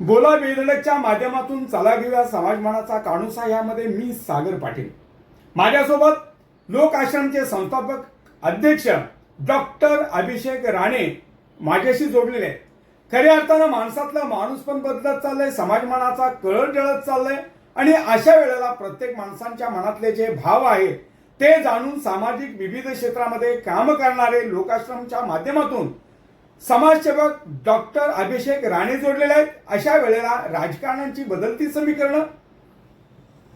बोला बेधडकच्या माध्यमातून चला घेऊया समाजमानाचा काणूसा. यामध्ये मी सागर पाटील. माझ्यासोबत लोक आश्रमचे संस्थापक अध्यक्ष डॉक्टर अभिषेक राणे माझ्याशी जोडलेले आहेत. खऱ्या अर्थानं माणसातला माणूस पण बदलत चाललंय समाजमानाचा कळत जळत चाललंय आणि अशा वेळेला प्रत्येक माणसांच्या मनातले जे भाव आहेत ते जाणून सामाजिक विविध क्षेत्रामध्ये काम करणारे लोकाश्रमच्या माध्यमातून समाजसेवक डॉक्टर अभिषेक राणे जोडलेले आहेत. अशा वेळेला राजकारणांची बदलती समीकरणं?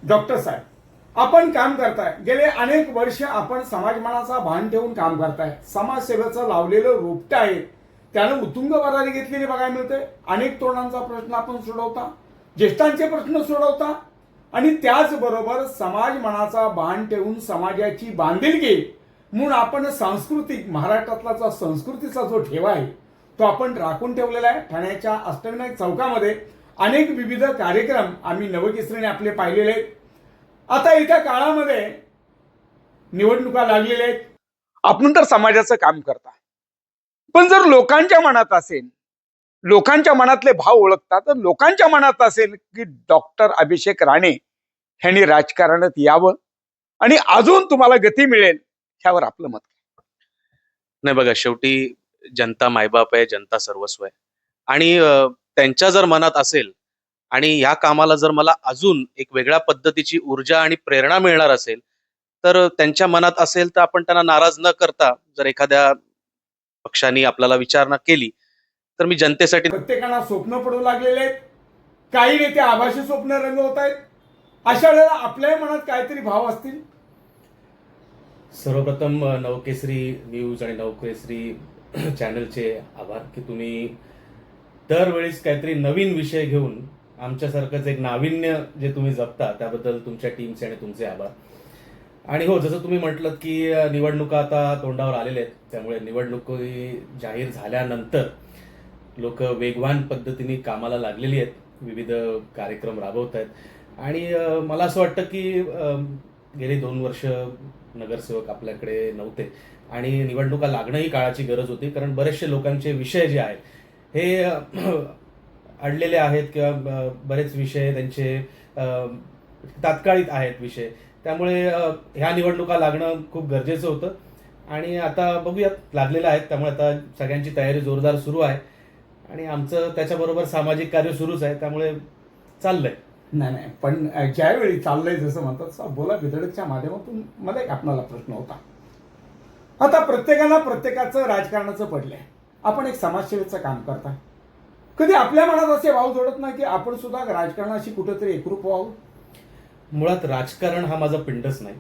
डॉक्टर साहेब आपण काम करताय. गेले अनेक वर्ष आपण समाजमानाचा भान ठेवून काम करताय. समाजसेवेचं लावलेलं रोपट आहे. त्यानं उत्तुंग वरारी घेतलेली बघायला मिळते. अनेक तरुणांचा प्रश्न आपण सोडवता. ज्येष्ठांचे प्रश्न सोडवता. आणि त्याचबरोबर समाज मनाचा भान ठेवून समाजाची बांधिलकी म्हणून आपण सांस्कृतिक महाराष्ट्रातला जो संस्कृतीचा जो ठेवा आहे तो आपण राखून ठेवलेला आहे. ठाण्याच्या अष्टविनायक चौकामध्ये अनेक विविध कार्यक्रम आम्ही नवकेसरीने आपले पाहिलेले आहेत. आता येत्या काळामध्ये निवडणुका लागलेल्या आहेत. आपण तर समाजाचं काम करता. पण जर लोकांच्या मनात असेल लोकांच्या मनातले भाव ओळखता तर लोकांच्या मनात असेल की डॉक्टर अभिषेक राणे यांनी राजकारणात यावं आणि अजून तुम्हाला गती मिळेल. ह्यावर आपलं मत नाही बघा शेवटी जनता मायबाप आहे जनता सर्वस्व आहे. आणि त्यांच्या जर मनात असेल आणि ह्या कामाला जर मला अजून एक वेगळ्या पद्धतीची ऊर्जा आणि प्रेरणा मिळणार असेल तर त्यांच्या मनात असेल तर आपण त्यांना नाराज न करता जर एखाद्या पक्षाने आपल्याला विचारणा केली तर मी जनतेसाठी प्रत्येकाला स्वप्न पडू लागलेले आहेत. काही नेते आभासी स्वप्न रंगवत आहेत. अशा वेळेला आपल्याही मनात काहीतरी भाव असतील. सर्वप्रथम नवकेसरी न्यूज आणि नवकेसरी चॅनलचे आभार की तुम्ही दरवेळेस काहीतरी नवीन विषय घेऊन आमच्यासारखंच एक नाविन्य जे तुम्ही जपता त्याबद्दल तुमच्या टीमचे आणि तुमचे आभार. आणि हो जसं तुम्ही म्हटलं की निवडणुका आता तोंडावर आलेल्या आहेत त्यामुळे निवडणुकी जाहीर झाल्यानंतर लोक वेगवान पद्धतीने कामाला लागलेली आहेत विविध कार्यक्रम राबवत आहेत. आणि मला असं वाटतं की गेली दोन वर्ष नगरसेवक आपल्याकडे नव्हते. आणि निवडणुका लागणंही काळाची गरज होती कारण बरेचसे लोकांचे विषय जे आहेत हे अडलेले आहेत किंवा ब- बरेच विषय त्यांचे तात्काळित तात्काळिक आहेत विषय. त्यामुळे ह्या निवडणुका लागणं खूप गरजेचं होतं. आणि आता बघूयात लागलेलं आहेत. त्यामुळे आता सगळ्यांची तयारी जोरदार सुरू आहे. आणि आमचं त्याच्याबरोबर सामाजिक कार्य सुरूच आहे. त्यामुळे चाललंय. नाही नाही. पण ज्यावेळी चाललंय जसं म्हणतात तसं बोला विदळकच्या माध्यमातून मला एक आपणाला प्रश्न होता. आता प्रत्येकाला प्रत्येकाचं राजकारणाचं पडलंय. आपण एक समाजसेवेचं काम करता. कधी आपल्या मनात असे भाव जोडत नाही की आपण सुद्धा राजकारणाशी कुठेतरी एकरूप व्हावं? मुळात राजकारण हा माझा पिंडच नाही.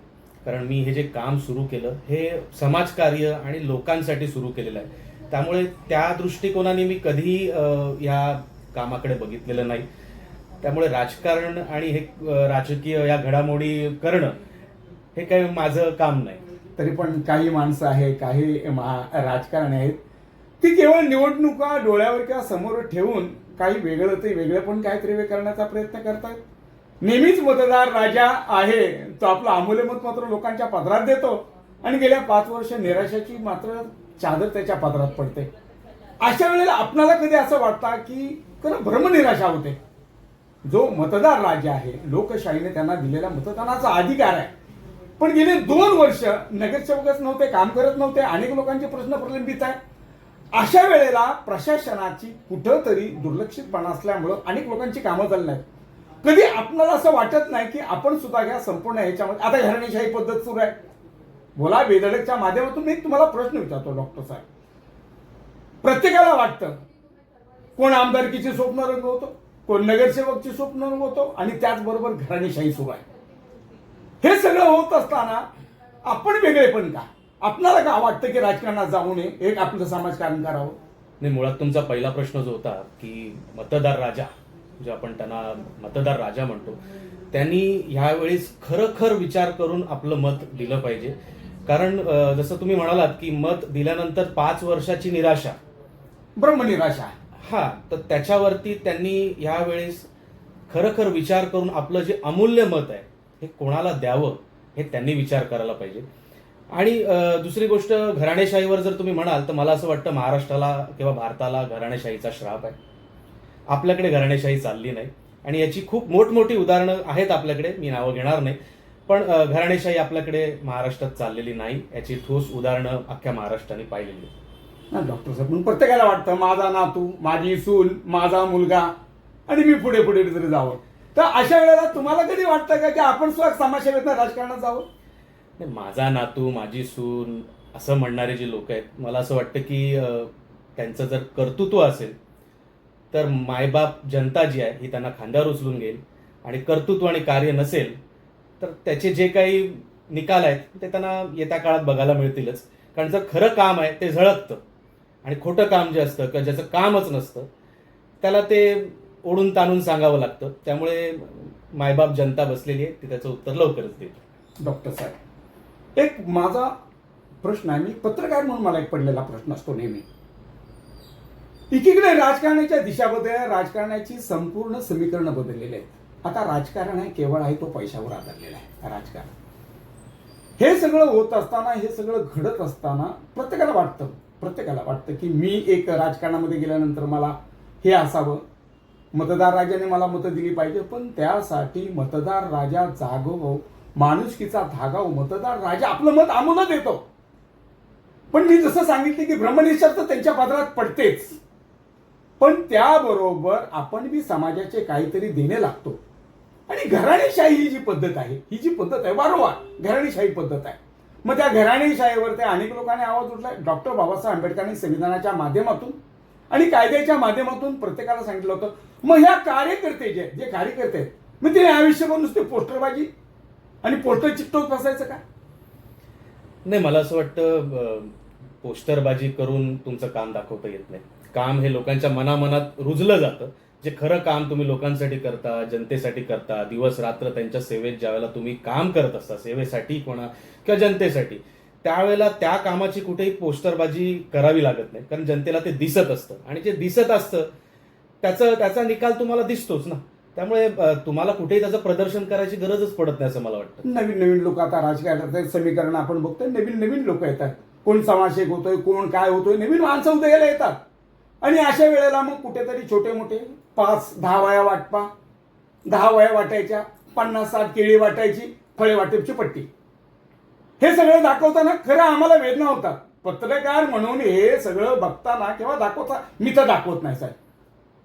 कारण मी हे जे काम सुरू केलं हे समाजकार्य आणि लोकांसाठी सुरू केलेलं आहे. त्यामुळे त्या दृष्टिकोनाने मी कधीही या कामाकडे बघितलेलं नाही. त्यामुळे राजकारण आणि हे राजकीय या घडामोडी करणं हे काही माझं काम नाही. तरी पण काही माणसं आहे काही राजकारण आहेत ती केवळ निवडणुका डोळ्यावर किंवा समोर ठेवून काही वेगळं ते वेगळं पण काहीतरी वे करण्याचा प्रयत्न करतायत नेहमीच मतदार राजा आहे तो आपलं अमूल्य मत मात्र लोकांच्या पदरात देतो आणि गेल्या पाच वर्ष निराशाची मात्र चादर त्याच्या पदरात पडते. अशा वेळेला आपणाला कधी असं वाटतं की खरं भ्रमनिराशा होते. जो मतदार राज्य आहे लोकशाहीने त्यांना दिलेला मतदानाचा अधिकार आहे. पण गेले दोन वर्ष नगरसेवकच नव्हते काम करत नव्हते अनेक लोकांचे प्रश्न प्रलंबित आहे अशा वेळेला प्रशासनाची कुठंतरी दुर्लक्षितपणा असल्यामुळं अनेक लोकांची कामं चालली नाहीत. कधी आपल्याला असं वाटत नाही की आपण सुद्धा घ्या संपूर्ण ह्याच्यामध्ये आता घराणेशाही पद्धत सुरू आहे. बोला वेदडकच्या माध्यमातून मी तुम्हाला प्रश्न विचारतो डॉक्टर साहेब. प्रत्येकाला वाटतं कोण आमदारकीची स्वप्न रंगवतो? कोण नगरसेवकची स्वप्न रंगवतो आणि त्याचबरोबर घराणेशाही सुरू आहे. हे सगळं होत असताना आपण वेगळे पण का? आपणाला का वाटतं की राजकारणात जाऊ नये? एक आपलं समाजकारण करावं. नाही मुळात तुमचा पहिला प्रश्न जो होता की मतदार राजा जे आपण त्यांना मतदार राजा म्हणतो त्यांनी ह्यावेळेस खरखर विचार करून आपलं मत दिलं पाहिजे. कारण जसं तुम्ही म्हणालात की मत दिल्यानंतर पाच वर्षाची निराशा. ब्रह्मनिराशा. हा तर त्याच्यावरती त्यांनी ह्यावेळेस खरखर विचार करून आपलं जे अमूल्य मत आहे हे कोणाला द्यावं हे त्यांनी विचार करायला पाहिजे. आणि दुसरी गोष्ट घराणेशाहीवर जर तुम्ही म्हणाल तर मला असं वाटतं महाराष्ट्राला किंवा भारताला घराणेशाहीचा श्राप आहे. आपल्याकडे घराणेशाही चालली नाही. आणि याची खूप मोठमोठी उदाहरणं आहेत आपल्याकडे मी नावं घेणार नाही. पण घराणेशाही आपल्याकडे महाराष्ट्रात चाललेली नाही. याची ठोस उदाहरणं अख्ख्या महाराष्ट्राने पाहिलेली आहेत. ना डॉक्टर साहेब पण प्रत्येकाला वाटतं माझा नातू माझी सून माझा मुलगा आणि मी पुढे पुढे तरी जावं. तर अशा वेळेला तुम्हाला कधी वाटतं का की आपण सुद्धा समाजसेवेतनं राजकारणात जावं? नाही, माझा नातू माझी सून असं म्हणणारे जे लोक आहेत मला असं वाटतं की त्यांचं जर कर्तृत्व असेल तर मायबाप जनता जी आहे ही त्यांना खांद्यावर उचलून घेईल. आणि कर्तृत्व आणि कार्य नसेल तर त्याचे जे काही निकाल आहेत ते त्यांना येत्या काळात बघायला मिळतीलच. कारण जर खरं काम आहे ते झळकतं. आणि खोटं काम जे असतं किंवा ज्याचं कामच नसतं त्याला ते ओढून ताणून सांगावं लागतं. त्यामुळे मायबाप जनता बसलेली आहे ती त्याचं उत्तर लवकरच देईल डॉक्टर साहेब एक माझा प्रश्न आहे मी पत्रकार म्हणून मला एक पडलेला प्रश्न असतो नेहमी. एकीकडे राजकारणाच्या दिशा बदल राजकारणाची संपूर्ण समीकरणं बदललेली आहेत. आता राजकारण आहे केवळ आहे तो पैशावर आधारलेला आहे राजकारण. हे सगळं होत असताना हे सगळं घडत असताना प्रत्येकाला वाटतं प्रत्येकाला वाटतं की मी एक राजकारणामध्ये गेल्यानंतर मला हे असावं. मतदार राजाने मला मतं दिली पाहिजे पण त्यासाठी मतदार राजा जागव माणुसकीचा धागाव मतदार राजा आपलं मत आम्हाला देतो. पण मी जसं सांगितलं की ब्रह्मनिष्ठा तर त्यांच्या पदरात पडतेच. पण त्याबरोबर आपण बी समाजाचे काहीतरी देणे लागतो. आणि घराणेशाही ही जी पद्धत आहे ही जी पद्धत आहे वारंवार घराणेशाही पद्धत आहे. मग त्या घराणी शाळेवरती अनेक लोकांनी आवाज उठला. डॉक्टर बाबासाहेब आंबेडकरांनी संविधानाच्या माध्यमातून आणि कायद्याच्या माध्यमातून प्रत्येकाला सांगितलं होतं. मग ह्या कार्यकर्ते जे जे कार्यकर्ते आहेत मग ते आयुष्यभर नुसते पोस्टरबाजी आणि पोस्टर चिकटवत बसायचं का? नाही मला असं वाटतं पोस्टरबाजी करून तुमचं काम दाखवता येत नाही. काम हे लोकांच्या मनामनात रुजलं जातं. जे खरं काम तुम्ही लोकांसाठी करता जनतेसाठी करता दिवस रात्र त्यांच्या सेवेत ज्यावेळेला तुम्ही काम करत असता सेवेसाठी कोणा किंवा जनतेसाठी त्यावेळेला त्या कामाची कुठेही पोस्टरबाजी करावी लागत नाही. कारण जनतेला ते दिसत असतं. आणि जे दिसत असतं त्याचं त्याचा निकाल तुम्हाला दिसतोच ना. त्यामुळे तुम्हाला कुठेही त्याचं प्रदर्शन करायची गरजच पडत नाही असं मला वाटतं. नवीन नवीन लोक आता राजकारणात समीकरण आपण बघतोय नवीन नवीन लोक येतात. कोण समाशेक होतोय कोण काय होतोय नवीन माणसं उदयाला येतात. आणि अशा वेळेला मग कुठेतरी छोटे मोठे पाच दहा वया वाटपा. दहा वया वाटायच्या पन्नास साठ केळी वाटायची फळे वाटपची पट्टी. हे सगळं दाखवताना खरं आम्हाला वेदना होतात. पत्रकार म्हणून हे सगळं बघताना किंवा दाखवता मी तर दाखवत नाही साहेब.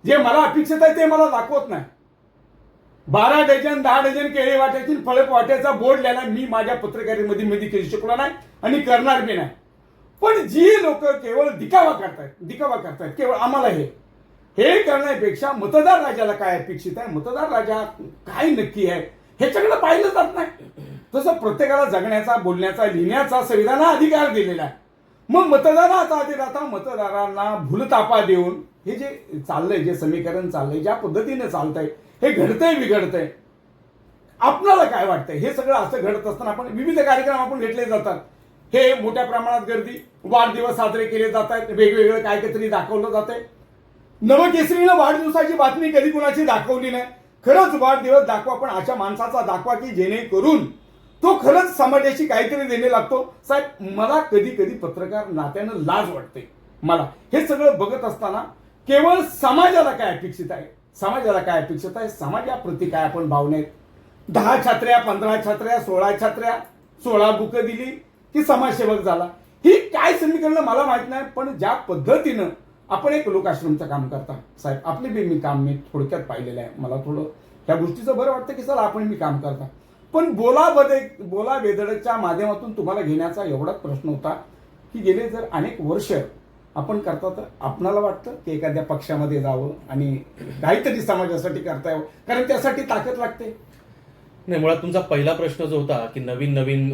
जे मला अपेक्षित आहे ते मला दाखवत नाही. बारा डझन दहा डझन केळी वाटायची फळे वाटायचा बोर्ड लिहायला मी माझ्या पत्रकारीमध्ये मध्ये कधी शिकलो नाही आणि करणार बी नाही. पण जी लोक केवळ दिखावा करतायत दिखावा करतायत केवळ आम्हाला हे. हे करण्यापेक्षा मतदार राजाला काय अपेक्षित आहे? मतदार राजा काय नक्की आहे? ह्याच्याकडे पाहिलं जात नाही. तसं प्रत्येकाला जगण्याचा बोलण्याचा लिहिण्याचा संविधाना अधिकार दिलेला आहे. मग मतदानाचा अधिकार आता मतदारांना भूलतापा देऊन हे जे चाललंय जे समीकरण चाललंय ज्या पद्धतीने चालतंय हे घडतंय बिघडतंय आपणाला काय वाटतंय? हे सगळं असं घडत असताना आपण विविध कार्यक्रम आपण घेतले जातात. हे मोठ्या प्रमाणात गर्दी वाढदिवस साजरे केले जात आहेत वेगवेगळं काय काहीतरी दाखवलं जात आहे नवकेसरीनं वाढदिवसाची बातमी कधी कुणाची दाखवली नाही? खरंच वाढदिवस दाखवा पण अशा माणसाचा दाखवा की जेणेकरून तो खरंच समाजाशी काहीतरी देणे लागतो. साहेब मला कधी कधी पत्रकार नात्यानं लाज वाटते. मला. हे सगळं बघत असताना केवळ समाजाला काय अपेक्षित आहे? समाजाला काय अपेक्षित आहे? समाजाप्रती काय आपण भावनेत दहा छात्र्या पंधरा छात्र्या सोळा छात्र्या सोळा बुकं दिली की समाजसेवक झाला. ही काय समीकरणं मला माहीत नाही पण ज्या पद्धतीनं आपण एक लोकाश्रमचं काम करता. साहेब आपले बी मी काम मी थोडक्यात पाहिलेलं आहे. मला थोडं ह्या गोष्टीचं बरं वाटतं की चला आपण मी काम करता. पण बोला बदे बोला बेधडकच्या माध्यमातून तुम्हाला घेण्याचा एवढाच प्रश्न होता की गेले जर अनेक वर्ष आपण करता तर आपणाला वाटतं की एखाद्या पक्षामध्ये जावं आणि काहीतरी समाजासाठी करता यावं? कारण त्यासाठी ताकद लागते. नाही मुळात तुमचा पहिला प्रश्न जो होता की नवीन नवीन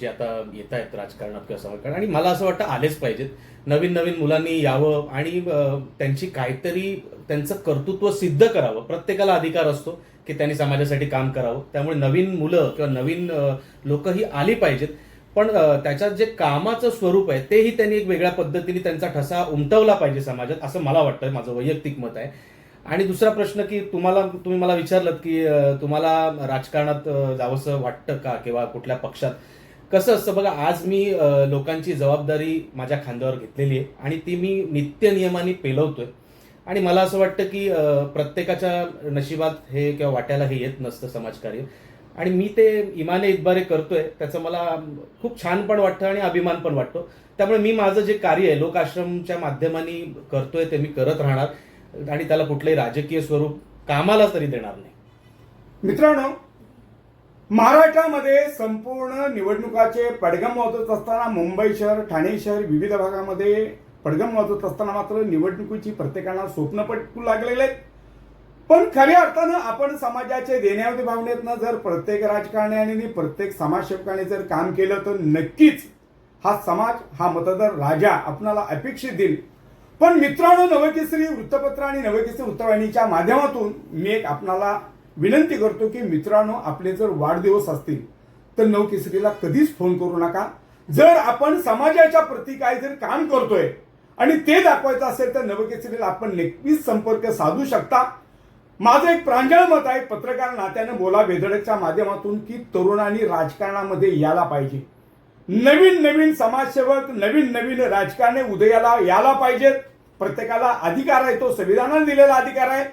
जे आता येत आहेत राजकारणात किंवा समाजकारण आणि मला असं वाटतं आलेच पाहिजेत. नवीन नवीन मुलांनी यावं आणि त्यांची काहीतरी त्यांचं कर्तृत्व सिद्ध करावं. प्रत्येकाला अधिकार असतो की त्यांनी समाजासाठी काम करावं. त्यामुळे नवीन मुलं किंवा नवीन लोक ही आली पाहिजेत. पण त्याच्यात जे कामाचं स्वरूप आहे तेही त्यांनी एक वेगळ्या पद्धतीने त्यांचा ठसा उमटवला पाहिजे समाजात असं मला वाटतं माझं वैयक्तिक मत आहे. आणि दुसरा प्रश्न की तुम्हाला तुम्ही मला विचारलं की तुम्हाला राजकारणात जावंसं वाटतं का किंवा कुठल्या पक्षात? कसं असतं बघा आज मी लोकांची जबाबदारी माझ्या खांद्यावर घेतलेली आहे आणि ती मी नित्य नियमाने पेलवतोय. आणि मला असं वाटतं की प्रत्येकाच्या नशिबात हे किंवा वाट्याला हे येत नसतं समाजकार्य. आणि मी ते इमाने इतबारे करतोय त्याचं मला खूप छान पण वाटतं आणि अभिमान पण वाटतो. त्यामुळे मी माझं जे कार्य आहे लोकाश्रमच्या माध्यमाने करतोय ते मी करत राहणार. आणि त्याला कुठलंही राजकीय स्वरूप कामाला तरी देणार नाही. मित्रांनो महाराष्ट्रामध्ये संपूर्ण निवडणुकाचे पडगम वाजत असताना मुंबई शहर ठाणे शहर विविध भागामध्ये पडगम वाजत असताना मात्र निवडणुकीची प्रत्येकाला स्वप्न पटकू लागलेले आहेत. पण खऱ्या अर्थानं आपण समाजाचे देण्यावधी भावनेतनं जर प्रत्येक राजकारण्याने प्रत्येक समाजसेवकाने जर काम केलं तर नक्कीच हा समाज हा मतदार राजा आपणाला अपेक्षित देईल. पण मित्रांनो नवकेसरी वृत्तपत्र आणि नवकेसरी वृत्तवाहिनीच्या माध्यमातून मी एक आपणाला विनंती करतो की मित्रांनो आपले जर वाढदिवस असतील तर नवकेसरीला कधीच फोन करू नका. जर आपण समाजाच्या प्रती काय जर काम करतोय आणि ते दाखवायचं असेल तर नवकेसरीला आपण नक्कीच संपर्क साधू शकता. माझं एक प्रांजळ मत आहे पत्रकार नात्यानं बोला बेधडकच्या माध्यमातून की तरुणांनी राजकारणामध्ये यायला पाहिजे. नवीन नवीन समाजसेवक नवीन नवीन राजकारणे उदयाला यायला पाहिजेत. प्रत्येकाला अधिकार आहे तो संविधानाने दिलेला अधिकार आहे.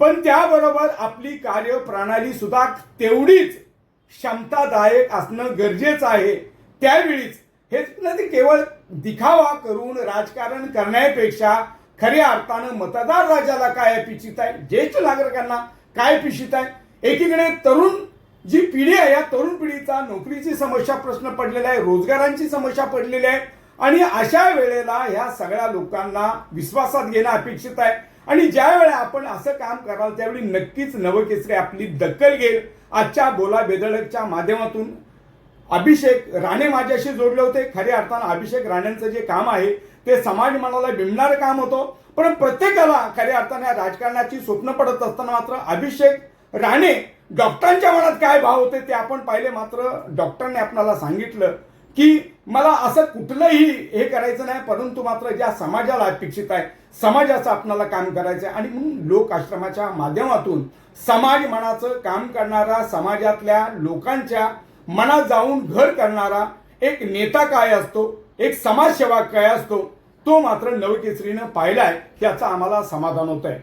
पण त्याबरोबर आपली कार्यप्रणाली सुद्धा तेवढीच क्षमतादायक असणं गरजेचं आहे. त्यावेळीच हेच ते केवळ दिखावा करून राजकारण करण्यापेक्षा खऱ्या अर्थानं मतदार राजाला काय अपेक्षित आहे? ज्येष्ठ नागरिकांना काय अपेक्षित आहे? एकीकडे तरुण जी पिढी आहे या तरुण पिढीचा नोकरीची समस्या प्रश्न पडलेला आहे रोजगारांची समस्या पडलेली आहे. आणि अशा वेळेला ह्या सगळ्या लोकांना विश्वासात घेणं अपेक्षित आहे. आणि ज्या वेळेला आपण असं काम कराल त्यावेळी नक्कीच नवकेसरी आपली दखल घेईल. आजच्या बोला बेदळकच्या माध्यमातून अभिषेक राणे माझ्याशी जोडले होते. खऱ्या अर्थानं अभिषेक राणेंचं जे काम आहे ते समाज मनाला बिंबणारं काम होतं. पण प्रत्येकाला खऱ्या अर्थाने या राजकारणाची स्वप्न पडत असताना मात्र अभिषेक राणे डॉक्टरांच्या मनात काय भाव होते ते आपण पाहिले. मात्र डॉक्टरने आपल्याला सांगितलं की मला असं कुठलंही हे करायचं नाही परंतु मात्र ज्या समाजाला अपेक्षित आहे समाजाचं आपणाला काम करायचं आहे आणि म्हणून लोक आश्रमाच्या माध्यमातून समाज मनाचं काम करणारा समाजातल्या लोकांच्या मनात जाऊन घर करणारा एक नेता काय असतो एक समाजसेवा काय असतो तो मात्र नवकेसरीनं पाहिलाय त्याचं आम्हाला समाधान होत आहे